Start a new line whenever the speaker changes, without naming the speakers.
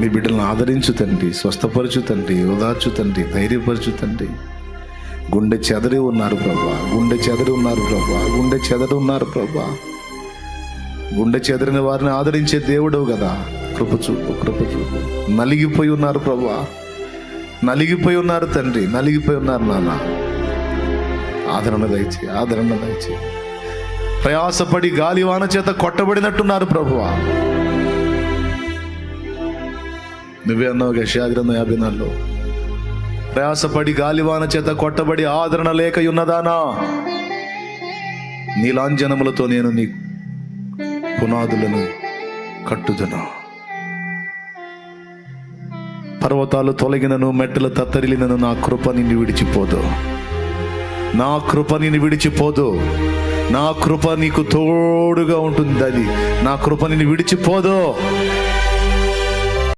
నీ బిడ్డలను ఆదరించు తండ్రి స్వస్థపరచు తండ్రి ఓదార్చు తండ్రి ధైర్యపరచు తండ్రి. గుండె చెదరి ఉన్నారు ప్రభా గుండె చెదరి ఉన్నారు ప్రభా గుండె చెదరి ఉన్నారు ప్రభా. గుండె చెదరిన వారిని ఆదరించే దేవుడవు కదా కృప చూపు కృప చూపు. నలిగిపోయి ఉన్నారు ప్రభా. నలిగిపోయి ఉన్నారు తండ్రి నలిగిపోయి ఉన్నారు నాన్న. ఆదరణ దయచే ఆదరణ దయచే ప్రయాసపడి గాలివాన చేత కొట్టబడినట్టున్నారు ప్రభువా నువ్వే అన్నావు యశాగ్రంథం యాభై నాలుగులో. ప్రయాసపడి గాలివాన చేత కొట్టబడి ఆదరణ లేక ఉన్నదానా నీలాంజనములతో నేను నీ పునాదులను కట్టుదునా? పర్వతాలు తొలగినను మెట్టలు తత్తరిలినను నా కృప నిన్ను విడిచిపోదు. నా కృప నిన్ను విడిచిపోదు. నా కృప నీకు తోడుగా ఉంటుంది అది నా కృప నిన్ను విడిచిపోదు.